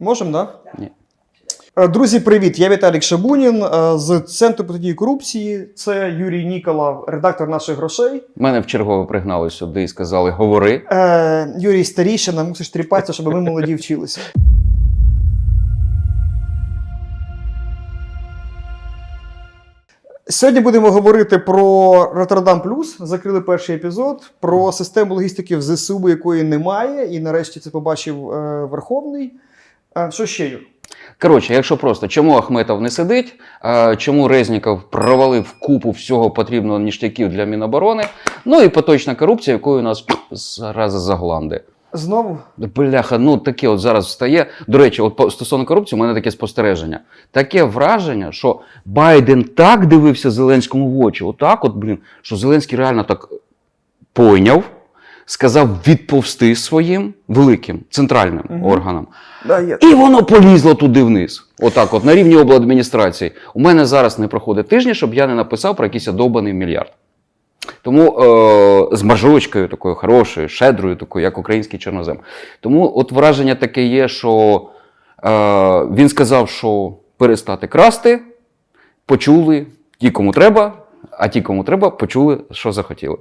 Можемо, так? Ні. Друзі, привіт! Я Віталік Шабунін е, з Центру протидії корупції. Це Юрій Ніколав, редактор наших грошей. Мене в чергове пригнали сюди і сказали: говори. Е, Юрій старішина, мусиш тріпатися, щоб ми молоді вчилися. Сьогодні будемо говорити про Роттердам Плюс. Закрили перший епізод, про систему логістики в ЗСУ, якої немає, і нарешті це побачив е, Верховний. Е, що ще, Юр? Коротше, якщо просто, чому Ахметов не сидить, а, чому Резніков провалив купу всього потрібного ніштяків для Міноборони, ну і поточна корупція, якою у нас зараз загланди. Знову Бляха, ну таке от зараз встає. До речі, от стосовно корупції, у мене таке спостереження. Таке враження, що Байден так дивився Зеленському в очі, отак, от, блін, що Зеленський реально так пойняв, сказав відповсти своїм великим центральним Мгм. органам. да, є. І воно полізло туди вниз. Отак, от на рівні обладміністрації. У мене зараз не проходить тижня, щоб я не написав про якийсь довбаний мільярд. Тому е, з маржовочкою такою хорошою, щедрою, такою, як український чорнозем. Тому от враження таке є, що е, він сказав, що перестати красти, почули ті, кому треба, а ті, кому треба, почули, що захотіли.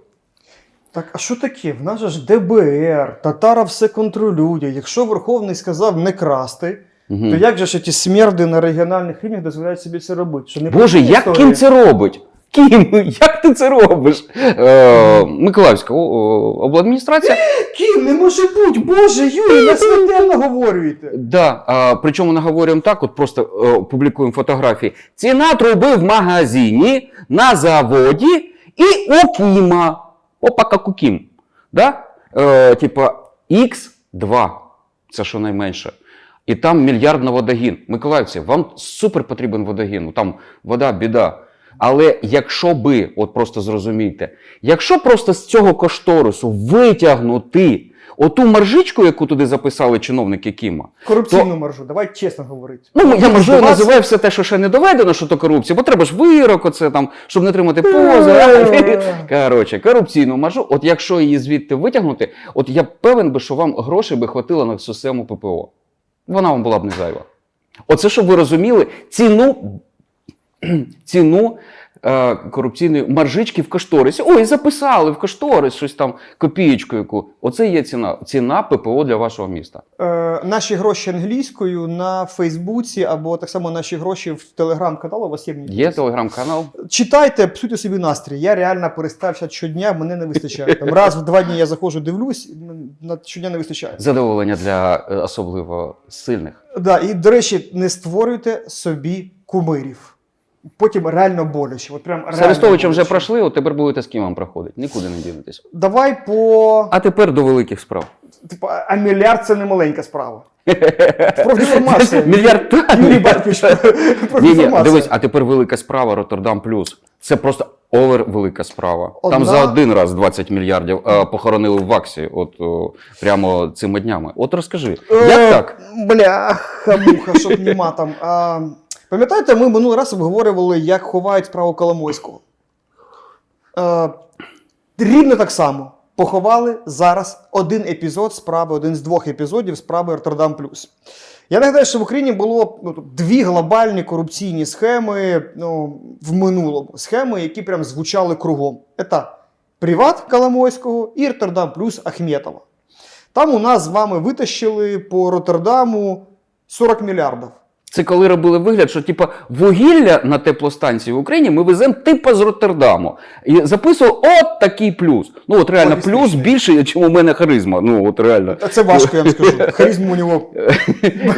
Так, а що таке? В нас же ж ДБР, Татара все контролює. Якщо Верховний сказав не красти, Мгм. то як же ж ті смерди на регіональних рівнях дозволяють собі це робити? Що не Боже, як історія? Кім це робить? Кім, як ти це робиш? Е, Миколаївська обладміністрація. Кім, не може бути! Боже, Юрій, на смертельно говорюєте. Да, а, причому наговорюємо так, от просто е, публікуємо фотографії. Ціна труби в магазині, на заводі і у Кіма. Опа, як у Кім. Да? Е, типа Х2, це що найменше. І там мільярд на водогін. Миколаївці, вам супер потрібен водогін. Ну, Там вода, біда. Але якщо би, от просто зрозумійте, якщо просто з цього кошторису витягнути оту маржичку, яку туди записали чиновники Кіма, Корупційну маржу, давай чесно говорити. Ну, я вас- називаю все те, що ще не доведено, що то корупція, бо треба ж вирок, оце там, щоб не тримати Е. поза. Коротше, корупційну маржу, от якщо її звідти витягнути, от я певен би, що вам грошей би хватило на систему ППО. Вона вам була б не зайва. Оце, щоб ви розуміли, ціну, ціну е, корупційної маржички в кошторисі. Ой, записали в кошторис щось там, копієчку яку. Оце є ціна. Ціна ППО для вашого міста. Е, наші гроші англійською на Фейсбуці або так само наші гроші в телеграм-каналі. У вас є Є телеграм-канал. Читайте, псуйте собі настрій. Я реально перестався щодня, мене не вистачає. Там раз в два дні я заходжу, дивлюсь, на щодня не вистачає. Задоволення для е, особливо сильних. Да, і, до речі, не створюйте собі кумирів. Потім реально боляче. От прям З реально Арестовичем вже боляче. пройшли, от тепер будете з кимом проходити. Нікуди не дінетесь. Давай по. А тепер до великих справ. Типу, а мільярд це не маленька справа. Мільярд та, Юрій мільярд Батькович, та. Ні, ні, профінформація. дивись, а тепер велика справа Роттердам Плюс. Це просто овер велика справа. Одна- Там за один раз 20 мільярдів е, похоронили в Ваксі, от о, прямо цими днями. От розкажи, Е, як так? Бляха, муха, щоб нема там. А, пам'ятаєте, ми минулий раз обговорювали, як ховають справу Коломойського. А, рівно так само. Поховали зараз один епізод справи, один з двох епізодів справи Роттердам Плюс. Я нагадаю, що в Україні було ну, дві глобальні корупційні схеми ну, в минулому. Схеми, які прям звучали кругом. Це Приват Коломойського і Роттердам Плюс Ахметова. Там у нас з вами витащили по Роттердаму 40 мільярдів. Це коли робили вигляд, що типа вугілля на теплостанції в Україні ми веземо типа з Роттердаму. І записував от такий плюс. Ну от реально плюс Логістичний. більше, ніж у мене харизма. Ну от реально. А Це важко, я вам скажу. Харизма у нього.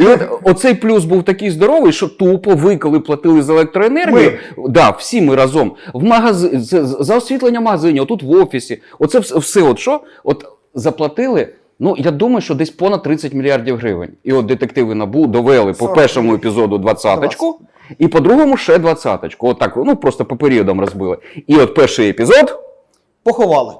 І от оцей плюс був такий здоровий, що тупо ви, коли платили за електроенергію, да, всі ми разом в магазин за освітлення магазинів, отут в офісі. Оце все от що? От заплатили. Ну, я думаю, що десь понад 30 мільярдів гривень. І от детективи НАБУ довели по 40. першому епізоду двадцяточку, і по другому ще двадцяточку. От так, ну просто по періодам розбили. І от перший епізод. Поховали.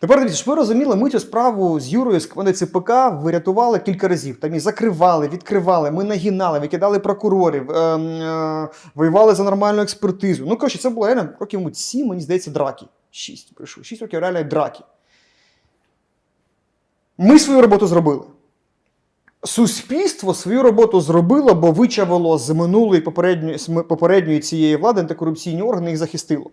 Тепер дивіться, щоб ви розуміли, ми цю справу з Юрою з ЦПК вирятували кілька разів. Там її закривали, відкривали, ми нагинали, викидали прокурорів, ем, е, воювали за нормальну експертизу. Ну, коротше, це було реально років сім, мені здається, драки. Шість, прошу. Шість років реальної драки. Ми свою роботу зробили. Суспільство свою роботу зробило, бо вичавило з минулої попередньої, попередньої цієї влади антикорупційні органи їх захистило.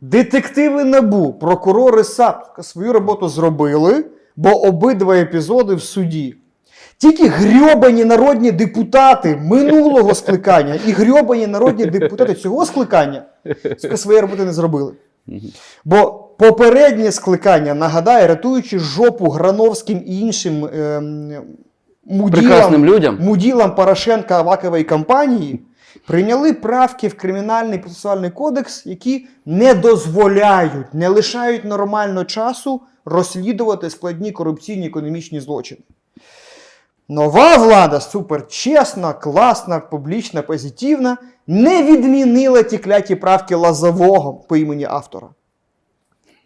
Детективи НАБУ, прокурори САП свою роботу зробили, бо обидва епізоди в суді. Тільки грьобані народні депутати минулого скликання і грьобані народні депутати цього скликання своєї роботи не зробили. Бо попереднє скликання, нагадаю, рятуючи жопу Грановським і іншим Прекрасним муділам, людям. муділам Порошенка Авакової кампанії, прийняли правки в Кримінальний процесуальний кодекс, які не дозволяють, не лишають нормально часу розслідувати складні корупційні економічні злочини. Нова влада, суперчесна, класна, публічна, позитивна, не відмінила ті кляті правки Лазового по імені автора.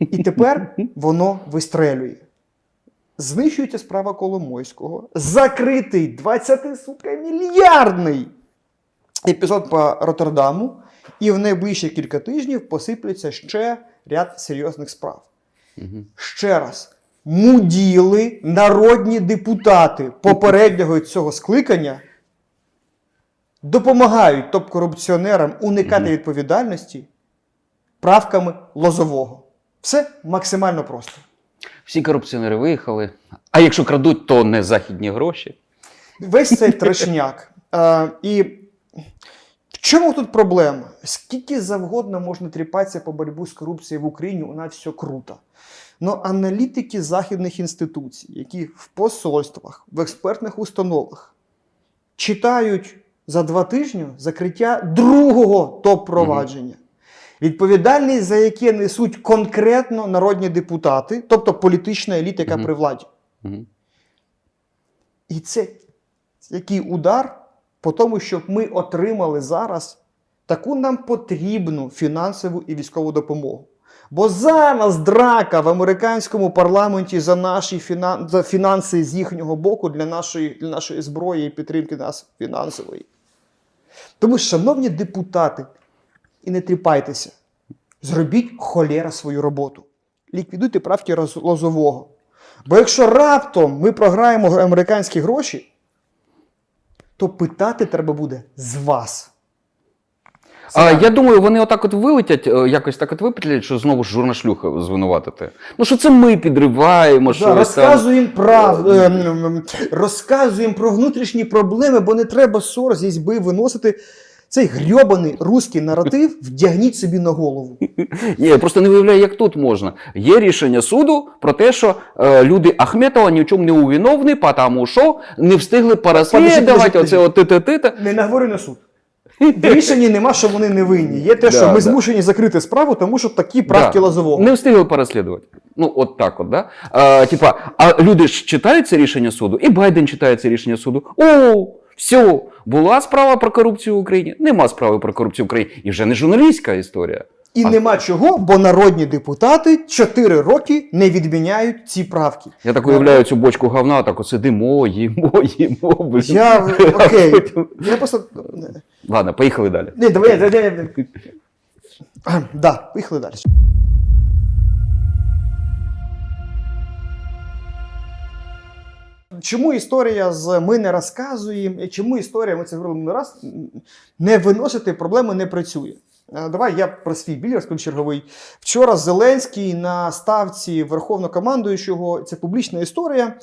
І тепер воно вистрелює. Знищується справа Коломойського, закритий 20 сука, мільярдний епізод по Роттердаму, і в найближчі кілька тижнів посипляться ще ряд серйозних справ. Ще раз, муділи народні депутати попереднього цього скликання допомагають топ-корупціонерам уникати відповідальності правками Лозового. Все максимально просто. Всі корупціонери виїхали. А якщо крадуть, то не західні гроші. Весь цей трешняк. Е, і в чому тут проблема? Скільки завгодно можна тріпатися по боротьбу з корупцією в Україні, у нас все круто. Но аналітики західних інституцій, які в посольствах, в експертних установах читають за два тижні закриття другого топ-провадження. Відповідальність за яке несуть конкретно народні депутати, тобто політична еліта, яка Мгм. при владі. Мгм. І це який удар по тому, щоб ми отримали зараз таку нам потрібну фінансову і військову допомогу. Бо зараз драка в американському парламенті за наші фінан... за фінанси з їхнього боку для нашої, для нашої зброї і підтримки нас фінансової. Тому, шановні депутати, і не тріпайтеся, зробіть холєра свою роботу. Ліквідуйте правки Лозового. Бо якщо раптом ми програємо американські гроші, то питати треба буде з вас. А, я думаю, вони отак от вилетять, е, якось так от випетлять, що знову ж журнашлюха звинуватити. Ну, що це ми підриваємо, що Да, там. розказуємо прав, е, розказуємо про внутрішні проблеми, бо не треба ссор зі зьби виносити. Цей грьобаний руський наратив вдягніть собі на голову. Ні, я просто не виявляю, як тут можна. Є рішення суду про те, що е, люди Ахметова ні в чому не увіновні, тому що не встигли порозслідувати подожди, оце от ти-ти-ти. Не наговорю на суд. В рішенні нема, що вони не винні. Є те, що Да, ми да. змушені закрити справу, тому що такі правки Да. Лазового. Не встигли порозслідувати. Ну, от так от, да? А, типа, а люди ж читають це рішення суду, і Байден читає це рішення суду. О, все, була справа про корупцію в Україні, нема справи про корупцію в Україні. І вже не журналістська історія. І А- нема чого, бо народні депутати 4 роки не відміняють ці правки. Я так уявляю цю бочку говна, так сидимо, їмо, їмо. блін. Я окей. Я просто. Ладно, поїхали далі. Ні, давай, давай, давай. Да, поїхали далі. Чому історія з ми не розказуємо, і чому історія, ми це говорили не раз, не виносити проблеми не працює. Е, Давай я про свій біль розкажу черговий. Вчора Зеленський на ставці Верховнокомандуючого, це публічна історія,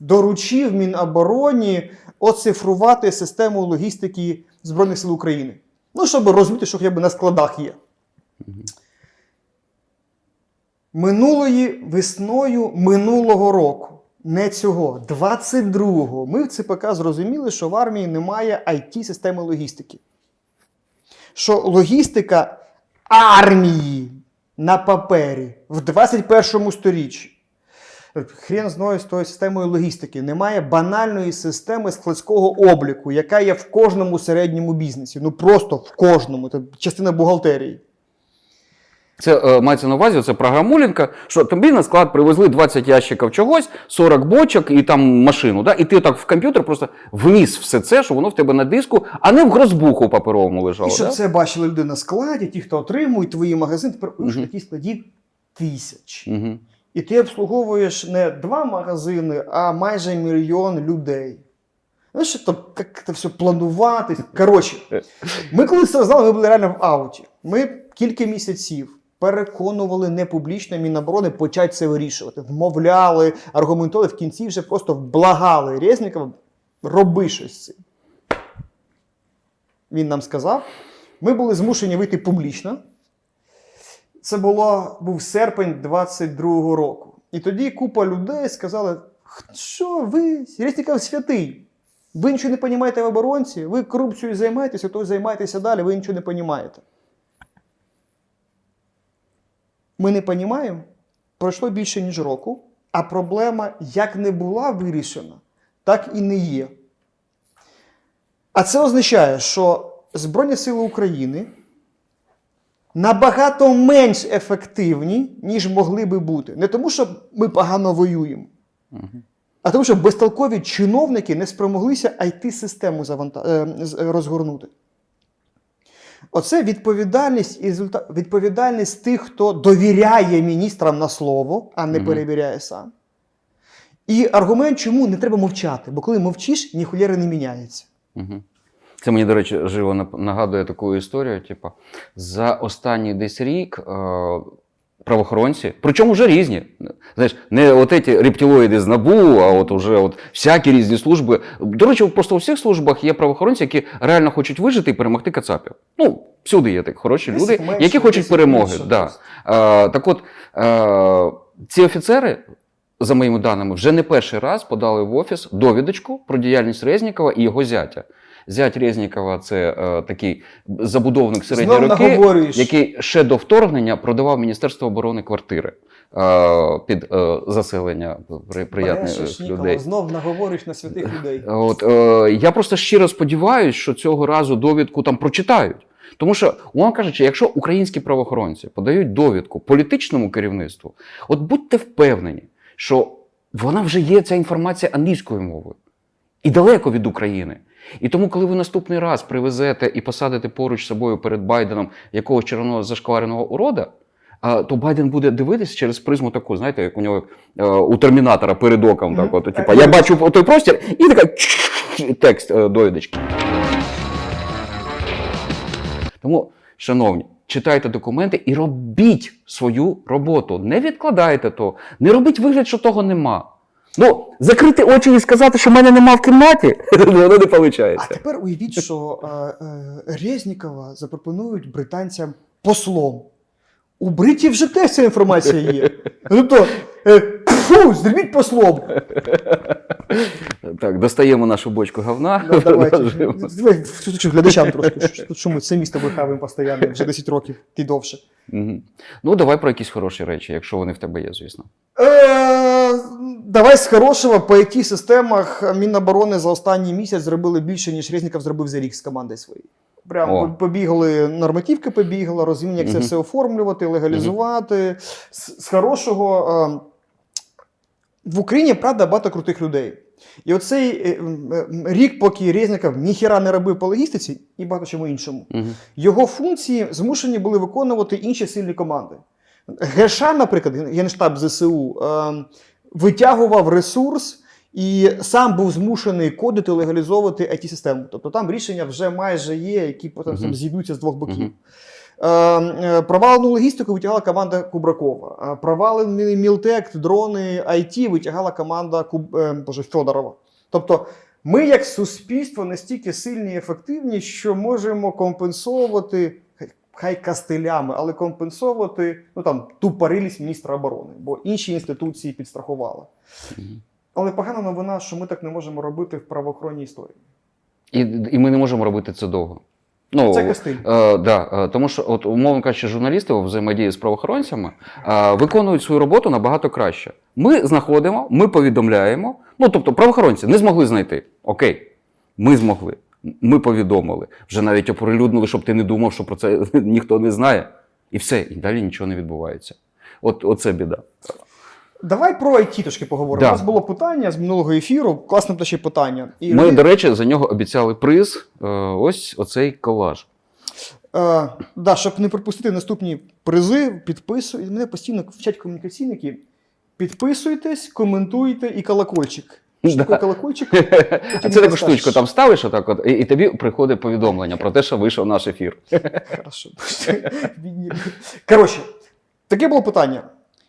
доручив Мінобороні оцифрувати систему логістики Збройних сил України. Ну, щоб розуміти, що хоча б на складах є. Минулої весною минулого року, не цього, 22-го, ми в ЦПК зрозуміли, що в армії немає it системи логістики. Що логістика армії на папері в 21 сторіччі. Хрен знає з тою системою логістики. Немає банальної системи складського обліку, яка є в кожному середньому бізнесі. Ну просто в кожному. Це частина бухгалтерії. Це е, мається на увазі, це програмулінка, що тобі на склад привезли 20 ящиків чогось, 40 бочок і там машину. Да? І ти так в комп'ютер просто вніс все це, що воно в тебе на диску, а не в грозбуху паперовому лежало. І щоб да? це бачили люди на складі, ті, хто отримують твої магазини, тепер уж Мгм. таких складів тисяч. Угу. і ти обслуговуєш не два магазини, а майже мільйон людей. Знаєш, то, як це все планувати. Коротше, ми коли це знали, ми були реально в ауті. Ми кілька місяців переконували не публічно Міноборони почати це вирішувати. Вмовляли, аргументували, в кінці вже просто благали Резнікова, роби щось з. Він нам сказав. Ми були змушені вийти публічно. Це було, був серпень 22-го року. І тоді купа людей сказали: що ви, Резніков святий? Ви нічого не розумієте в оборонці, ви корупцією займаєтеся, то займайтеся далі, ви нічого не розумієте. Ми не розуміємо, пройшло більше, ніж року, а проблема як не була вирішена, так і не є. А це означає, що Збройні Сили України набагато менш ефективні, ніж могли би бути. Не тому, що ми погано воюємо, а тому, що безтолкові чиновники не спромоглися е, з- е, розгорнути. Оце відповідальність і відповідальність тих, хто довіряє міністрам на слово, а не Мгм. перевіряє сам. І аргумент, чому не треба мовчати, бо коли мовчиш, ніхуєри не міняється. Угу. Це мені, до речі, живо нагадує таку історію. Типу, за останній десь рік е, правоохоронці, причому вже різні. Знаєш, не от ці рептилоїди з НАБУ, а от уже от всякі різні служби. До речі, просто у всіх службах є правоохоронці, які реально хочуть вижити і перемогти Кацапів. Ну, всюди є такі хороші люди, менше, які хочуть перемоги. більше, Да. Е, так от, е, ці офіцери, за моїми даними, вже не перший раз подали в офіс довідочку про діяльність Резнікова і його зятя. Зять Резнікова це е, такий забудовник середньої роки, який ще до вторгнення продавав Міністерство оборони квартири е, під е, заселення при, приятних людей. знов наговориш на святих людей. От, е, я просто щиро сподіваюся, що цього разу довідку там прочитають. Тому що, умовно кажучи, якщо українські правоохоронці подають довідку політичному керівництву, от будьте впевнені, що вона вже є ця інформація англійською мовою і далеко від України. І тому, коли ви наступний раз привезете і посадите поруч з собою перед Байденом якогось червоного зашквареного урода, то Байден буде дивитися через призму таку, знаєте, як у нього е, у термінатора перед оком, так, от, типа, я бачу той простір, і така текст е, довідочки. Тому, шановні, читайте документи і робіть свою роботу. Не відкладайте то, не робіть вигляд, що того нема. Ну, закрити очі і сказати, що мене нема в кімнаті, воно не виходить. А тепер уявіть, що е, е, Резнікова запропонують британцям послом. У бритів вже теж ця інформація є. Тобто, е, фу, зробіть послом. Так, достаємо нашу бочку говна. Да, давайте. глядачам трошки. що- ми самі з тобою хаваємо постійно, вже 10 років, ти довше. Ну, давай про якісь хороші речі, якщо вони в тебе є, звісно. Е, давай з хорошого, по яких системах Міноборони за останній місяць зробили більше, ніж Резніков зробив за рік з команди своєї. Прям О. побігли, нормативки побігли, розуміння, як це все оформлювати, легалізувати. З, з хорошого. Е, в Україні, правда, багато крутих людей. І оцей е, м, рік, поки Резніков ніхіра не робив по логістиці і багато чому іншому, Мгм. його функції змушені були виконувати інші сильні команди. ГШ, наприклад, Генштаб ЗСУ, е, витягував ресурс і сам був змушений кодити, легалізовувати it систему Тобто там рішення вже майже є, які потім Мгм. там зійдуться з двох боків. Мгм. Е, е, Провалену логістику витягала команда Кубракова. Провалений Мілтек, дрони, IT витягала команда Куб... е, Боже, Федорова. Тобто ми, як суспільство, настільки сильні і ефективні, що можемо компенсовувати, хай- кастелями, але компенсовувати ну, там, ту парилість міністра оборони, бо інші інституції підстрахували. Мгм. Але погана новина, що ми так не можемо робити в правоохоронній історії. І, і ми не можемо робити це довго. Ну, Це кастиль. Е, да, е, тому що, от, умовно кажучи, журналісти у взаємодії з правоохоронцями е, виконують свою роботу набагато краще. Ми знаходимо, ми повідомляємо. Ну, тобто, правоохоронці не змогли знайти. Окей, ми змогли. Ми повідомили. Вже навіть оприлюднили, щоб ти не думав, що про це ніхто не знає. І все, і далі нічого не відбувається. От, оце біда. Давай про IT трошки поговоримо. Да. У нас було питання з минулого ефіру, класне ще питання. І Ми, люди- до речі, за нього обіцяли приз. е, Ось оцей колаж. Е, да, щоб не пропустити наступні призи, підписуй. Мене постійно вчать комунікаційники. Підписуйтесь, коментуйте і колокольчик. Що Да. колокольчик? А це таку штучку там ставиш отак, от, і, і тобі приходить повідомлення про те, що вийшов наш ефір. Хорошо. Коротше, таке було питання.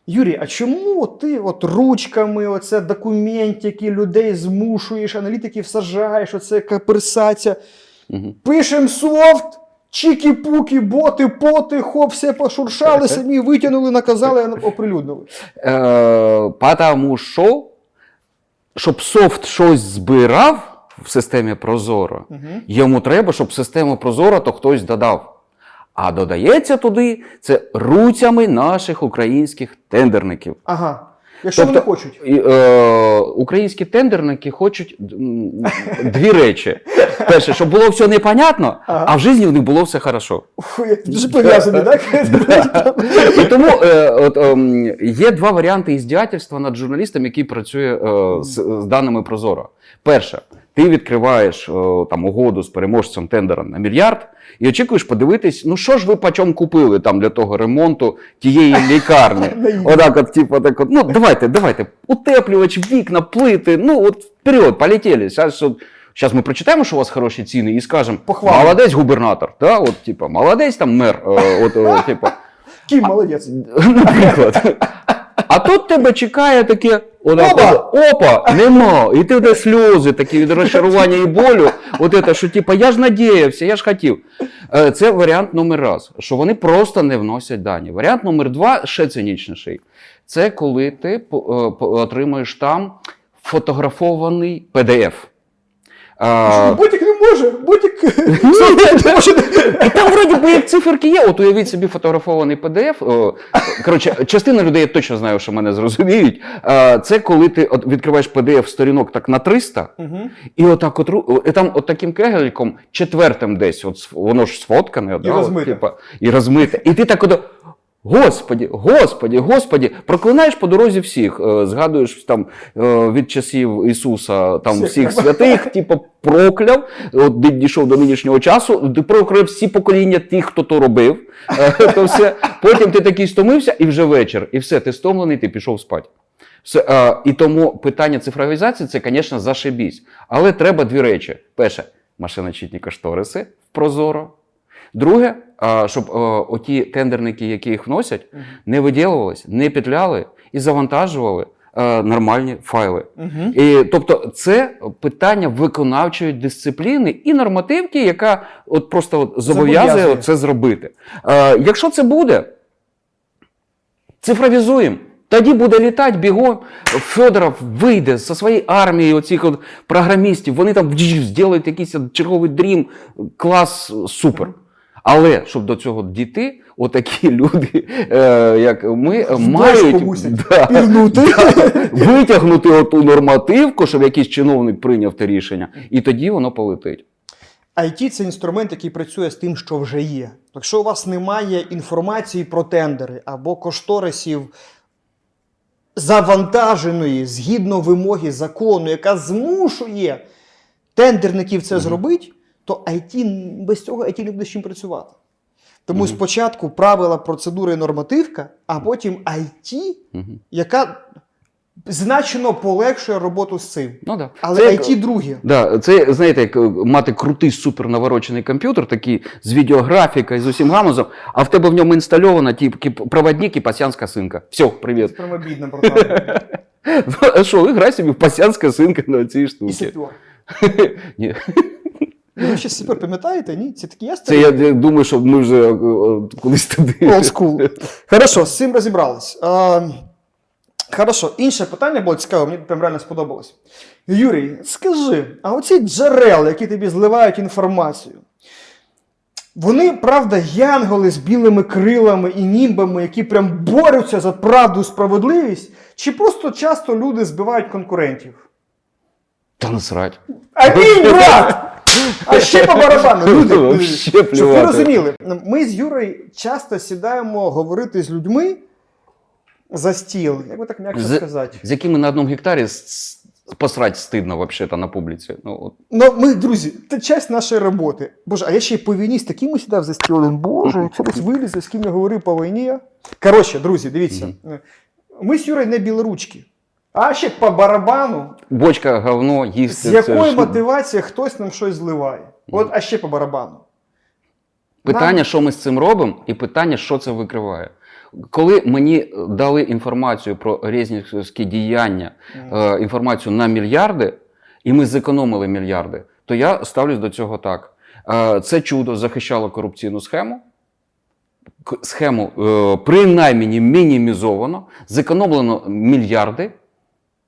Юрій, а чому ти от ручками, оце документики, людей змушуєш, аналітиків сажаєш, оце каперсація. Мгм. Пишем софт, чікі-пуки, боти, поти, хоп, все пошуршали, самі витягнули, наказали, оприлюднили. Е, потому що, щоб софт щось збирав в системі Прозоро, Угу. йому треба, щоб в систему Прозоро то хтось додав. А додається туди це руцями наших українських тендерників. Ага. Якщо Тобто- вони хочуть. І, е, українські тендерники хочуть дві речі. Перше, щоб було все непонятно, Ага. а в житті в них було все хорошо. Дуже пов'язані, так? І тому е, ем, є два варіанти іздіятельства над журналістом, який працює е, з даними Прозоро. Перше, ти відкриваєш е, там угоду з переможцем тендера на мільярд і очікуєш подивитись, ну що ж ви по чому купили там для того ремонту тієї лікарні. Отак, от, типу, так от, ну давайте, давайте, утеплювач, вікна, плити, ну от вперед, полетіли. Зараз, Зараз ми прочитаємо, що у вас хороші ціни, і скажемо, молодець губернатор, да? от, типу, молодець там мер, е, от, е, типу, Кім молодець. наприклад. А тут тебе чекає таке отак, Опа! опа, нема. І ти де сльози такі від розчарування і болю. От це, що типу, я ж надіявся, я ж хотів. Е, Це варіант номер раз, що вони просто не вносять дані. Варіант номер два ще цинічніший. Це коли ти е, отримуєш там фотографований PDF. Ботик не може, ботик не може. і там вроді би як циферки є. От уявіть собі фотографований PDF. О, Коротше, частина людей я точно знаю, що мене зрозуміють. Це коли ти от відкриваєш PDF сторінок так на 300, Мгм. і отак от, і там от таким кегельком, четвертим десь, от, воно ж сфоткане, да, от, типа, і розмите. І ти так от. Господі, господі, господі, проклинаєш по дорозі всіх, е, згадуєш там е, від часів Ісуса, там Всіх. святих, типу, прокляв, от дійшов до нинішнього часу, ти прокляв всі покоління тих, хто то робив. Е, то все. Потім ти такий стомився, і вже вечір, і все, ти стомлений, ти пішов спати. Все, і тому питання цифровізації це, звісно, зашибісь. Але треба дві речі: перше, машиночітні кошториси в Прозоро. Друге, щоб е, оті тендерники, які їх вносять, не виділувались, не петляли і завантажували е, нормальні файли. Мгм. І, тобто, це питання виконавчої дисципліни і нормативки, яка от просто от зобов'язує Зобов'язує. це зробити. Е, якщо це буде, цифровізуємо. Тоді буде літати бігом. Федоров вийде зі своєї армії оцих от програмістів. Вони там зроблять якийсь черговий дрім, клас супер. Але щоб до цього дійти, отакі люди, е, як ми, В мають да, пірнути. витягнути оту нормативку, щоб якийсь чиновник прийняв те рішення, і тоді воно полетить. IT – це інструмент, який працює з тим, що вже є. Якщо у вас немає інформації про тендери або кошторисів завантаженої згідно вимоги закону, яка змушує тендерників це Мгм. зробити, то IT, без цього IT не буде з чим працювати. Тому Мгм. спочатку правила, процедури, нормативка, а потім IT, Мгм. яка значно полегшує роботу з цим. Ну, да. Але Це IT друге. Да, це знаєте, як е, мати крутий супер наворочений комп'ютер, такий з відеографікою, з усім гамузом, а в тебе в ньому інстальована тільки проводник і пасянська синка. Все, привіт. Прямо бідна програма. Ну, а що, грай собі в пасянська синка на цій І штуці. сапер. Ні. Ви ще сапер пам'ятаєте? Ні? Це такий я Це я думаю, що ми вже е, е, колись туди. Old school. Хорошо, з цим розібрались. А, хорошо, інше питання було цікаве, мені прям реально сподобалось. Юрій, скажи, а оці джерела, які тобі зливають інформацію, вони, правда, янголи з білими крилами і німбами, які прям борються за правду, і справедливість, чи просто часто люди збивають конкурентів? Та насрать. Амінь, брат! А ще по барабану, люди. Щоб ви розуміли, ми з Юрою часто сідаємо говорити з людьми за стіл, як би так м'яко З- сказати. З якими на одному гектарі посрать стидно вообще-то на публіці. Ну, от. Ну, ми, друзі, це часть нашої роботи. Боже, а я ще й по війні з такими сідав за стіл. Боже, десь вилізе, з ким я говорив по війні. Коротше, друзі, дивіться. ми з Юрою не білоручки. А ще по барабану, Бочка, говно, з якої мотивації хтось нам щось зливає. От, а ще по барабану. Питання, що ми з цим робимо, і питання, що це викриває. Коли мені дали інформацію про резніківські діяння, е, інформацію на мільярди, і ми зекономили мільярди, то я ставлюсь до цього так. Е, Це чудо захищало корупційну схему. Схему е, принаймні мінімізовано, зекономлено мільярди.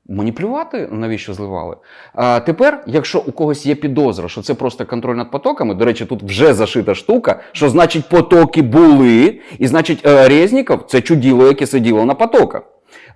Мені плювати, навіщо зливали. А тепер, якщо у когось є підозра, що це просто контроль над потоками, до речі, тут вже зашита штука, що значить потоки були, і значить е, Резніков це чуділо, яке сиділо на потоках.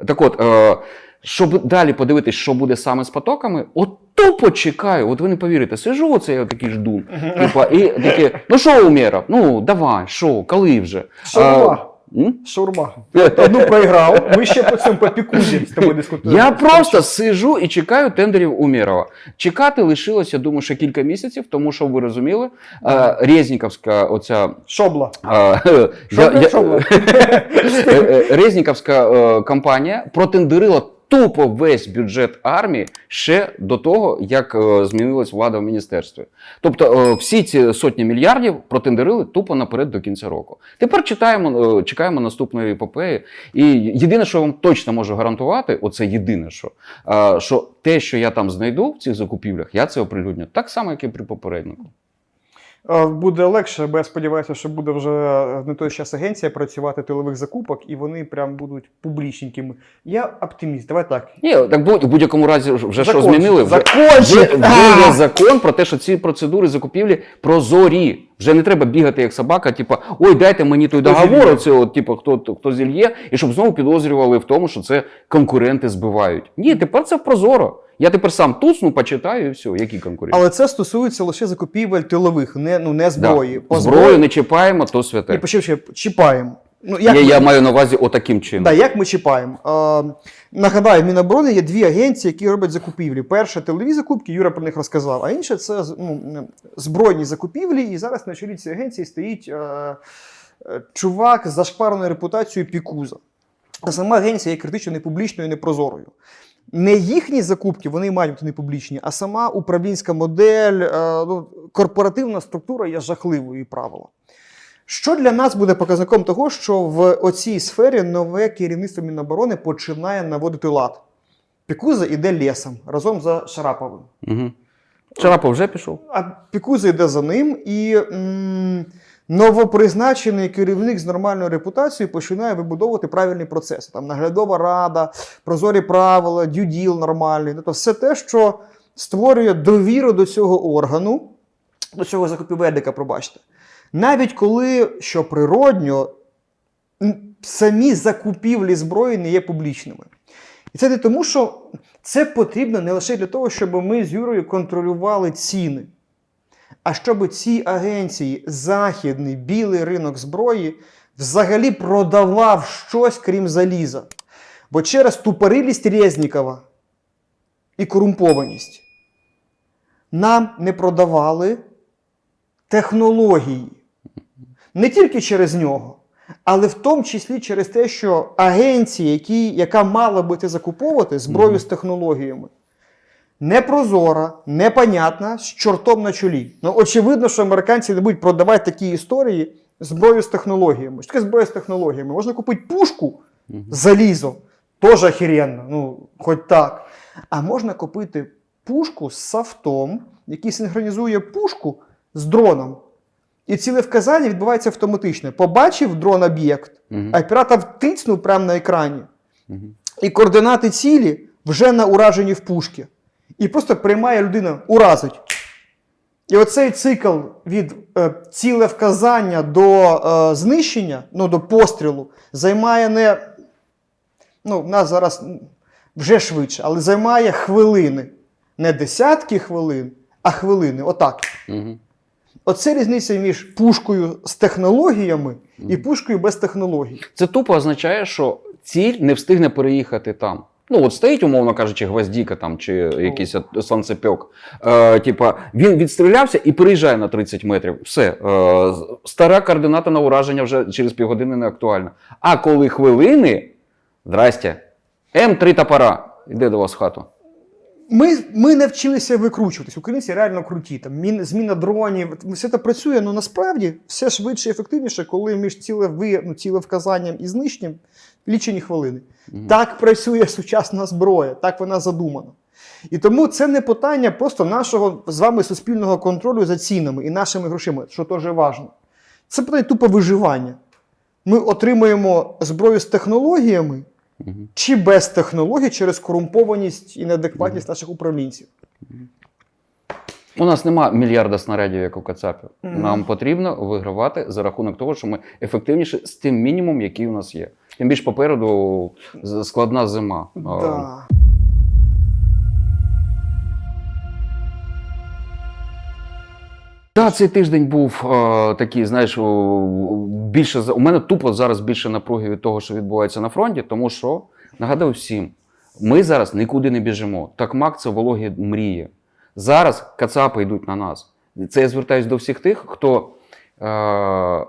Так от, е, щоб далі подивитись, що буде саме з потоками, от тупо чекаю, от ви не повірите, сижу оце я такий жду. Типа, і таке, ну що, Умєров, ну давай, що, коли вже? Шаурма. А, м? Шаурма. Одну проіграв, ми ще по цьому попікузі з тобою дискутуємо. Я просто сижу і чекаю тендерів Умєрова. Чекати лишилося, думаю, ще кілька місяців, тому що ви розуміли, Резніковська Резніківська оця. Шобла. е, Шобла, шобла. е, е, Резніківська е, компанія протендерила тупо весь бюджет армії ще до того, як е, змінилась влада в міністерстві. Тобто е, всі ці сотні мільярдів протендерили тупо наперед до кінця року. Тепер читаємо, е, чекаємо наступної епопеї. І єдине, що я вам точно можу гарантувати, оце єдине, що, е, що те, що я там знайду в цих закупівлях, я це оприлюдню так само, як і при попереднику. Е, Буде легше, бо я сподіваюся, що буде вже на той час агенція працювати тилових закупок, і вони прям будуть публічненькими. Я оптиміст. Давай так. Ні, так будь- в будь-якому разі вже що змінили. Вже, вже, вже є закон про те, що ці процедури закупівлі прозорі. Вже не треба бігати як собака, типу, ой, дайте мені той договор, оце, от, типу, хто, хто зільє, і щоб знову підозрювали в тому, що це конкуренти збивають. Ні, тепер це прозоро. Я тепер сам туцну, почитаю і все, які конкуренти. Але це стосується лише закупівель тилових, не, ну, не зброї. По Зброю не чіпаємо, то І святе. почав ще чіпаємо. Ну, Я, ми- я маю на увазі отаким чином. Да, як ми чіпаємо? Е, нагадаю, в Міноборони є дві агенції, які роблять закупівлі. Перша тилові закупки, Юра про них розказав, а інша це ну, збройні закупівлі. І зараз на чолі цієї агенції стоїть е, чувак з зашквареною репутацією Пікуза. Сама агенція є критично непублічною і непрозорою. Не їхні закупки, вони мають бути непублічні, а сама управлінська модель, е, ну, корпоративна структура є жахливою і правила. Що для нас буде показником того, що в оцій сфері нове керівництво Міноборони починає наводити лад? Пікуза йде лісом разом за Шараповим. Угу. Шарапов вже пішов. А Пікуза йде за ним, і м, новопризначений керівник з нормальною репутацією починає вибудовувати правильні процеси. Там наглядова рада, прозорі правила, дюділ нормальний. Тобто все те, що створює довіру до цього органу, до цього закупівельника, пробачте. Навіть коли, що природньо, самі закупівлі зброї не є публічними. І це не тому, що це потрібно не лише для того, щоб ми з Юрою контролювали ціни, а щоб ці агенції, західний білий ринок зброї, взагалі продавав щось крім заліза. Бо через тупорилість Резнікова і корумпованість нам не продавали технології. Не тільки через нього, але в тому числі через те, що агенції, які, яка мала би закуповувати зброю з технологіями, непрозора, непонятна, з чортом на чолі. Ну, очевидно, що американці не будуть продавати такі історії зброю з технологіями. Що таке зброя з технологіями? Можна купити пушку, залізо, теж охеренно, ну, хоч так. А можна купити пушку з софтом, який синхронізує пушку з дроном. І цілевказання відбувається автоматично. Побачив дрон об'єкт, Мгм. а оператор тицнув прямо на екрані. Мгм. І координати цілі вже на ураженні в пушки. І просто приймає людина, уразить. І оцей цикл від е, цілевказання до е, знищення, ну, до пострілу, займає не. Ну, в нас зараз вже швидше, але займає хвилини. Не десятки хвилин, а хвилини. Отак. Мгм. Оце різниця між пушкою з технологіями і пушкою без технологій. Це тупо означає, що ціль не встигне переїхати там. Ну, от стоїть, умовно кажучи, гвоздіка там чи якийсь от сонцепьок. Е, типа, він відстрілявся і переїжджає на 30 метрів. Все. Е, стара координата на ураження вже через півгодини не актуальна. А коли хвилини, здрастя, М3 топора. Іде до вас в хату. Ми, ми не вчилися викручуватись. Українці реально круті. Там мін, зміна дронів, все це працює, але насправді все швидше і ефективніше, коли між ціле, ви, ну, ціле вказанням і знищенням лічені хвилини. Так працює сучасна зброя, так вона задумана. І тому це не питання просто нашого з вами суспільного контролю за цінами і нашими грошима, що теж важливо. Це питання тупо виживання. Ми отримуємо зброю з технологіями Мгм. чи без технологій через корумпованість і неадекватність наших управлінців. У нас нема мільярда снарядів, як у Кацапів. Мгм. Нам потрібно вигравати за рахунок того, що ми ефективніше з тим мінімумом, який у нас є. Тим більш попереду складна зима. Да. Та цей тиждень був е, такий, знаєш, більше у мене тупо зараз більше напруги від того, що відбувається на фронті, тому що нагадаю всім, ми зараз нікуди не біжимо. Такмак це вологі мрії. Зараз кацапи йдуть на нас. Це я звертаюсь до всіх тих, хто е,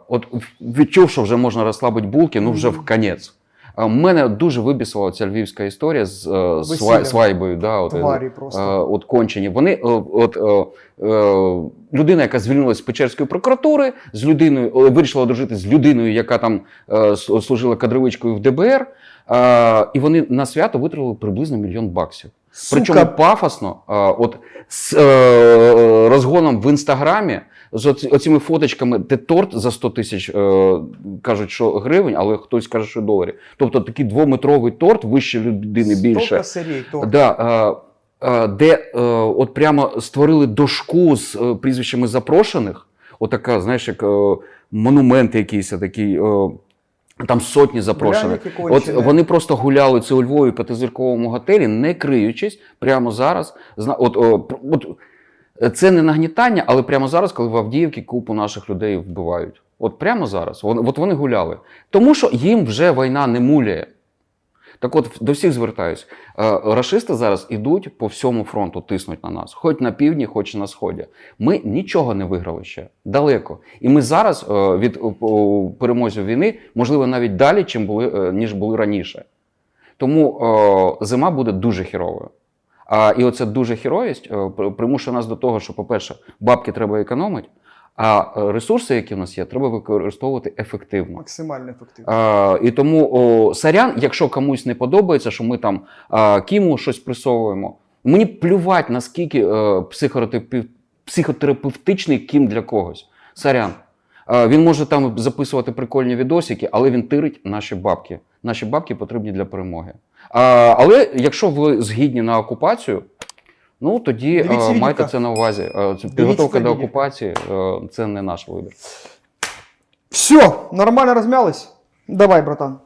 от відчув, що вже можна розслабити булки, ну вже в конець. А Мене дуже вибісила ця львівська історія з е, Весілля. свайбою. Да, от, Тварі просто. Е, от кончені. Вони е, от е, е, людина, яка звільнилась з Печерської прокуратури, з людиною е, вирішила одружити з людиною, яка там е, служила кадровичкою в ДБР. Е, і вони на свято витратили приблизно мільйон баксів. Сука, Причому пафосно, е, от з е, розгоном в інстаграмі, з оці- оціми фоточками, де торт за 100 тисяч е, кажуть, що гривень, але хтось каже, що доларів. Тобто такий двометровий торт вище людини більше. Сирій, то. Да, е, е, де е, от прямо створили дошку з е, прізвищами запрошених. Отака, знаєш, як е, монумент якийсь такий. Е, там сотні запрошених. От вони просто гуляли це у Львові п'ятизірковому готелі, не криючись прямо зараз. От, От, от, це не нагнітання, але прямо зараз, коли в Авдіївці купу наших людей вбивають. От прямо зараз. От вони гуляли. Тому що їм вже війна не муляє. Так от до всіх звертаюсь. Е, Рашисти зараз ідуть по всьому фронту, тиснуть на нас, хоч на півдні, хоч на сході. Ми нічого не виграли ще далеко. І ми зараз е, від е, перемозі війни, можливо, навіть далі, чим були, ніж були раніше. Тому зима буде дуже хіровою. А, і оця дуже хіровість примушує нас до того, що, по-перше, бабки треба економити, а е, ресурси, які в нас є, треба використовувати ефективно. Максимально ефективно. А, і тому о, сорян, якщо комусь не подобається, що ми там а, Кіму щось присовуємо. Мені плювати, наскільки е, психотерапев- психотерапевтичний кім для когось. Сорян. А, він може там записувати прикольні відосики, але він тирить наші бабки. Наші бабки потрібні для перемоги. А, але якщо ви згідні на окупацію, ну тоді Дивіться е, майте це на увазі. Е, Підготовка до окупації е, це не наш вибір. Все, нормально розмялись? Давай, братан.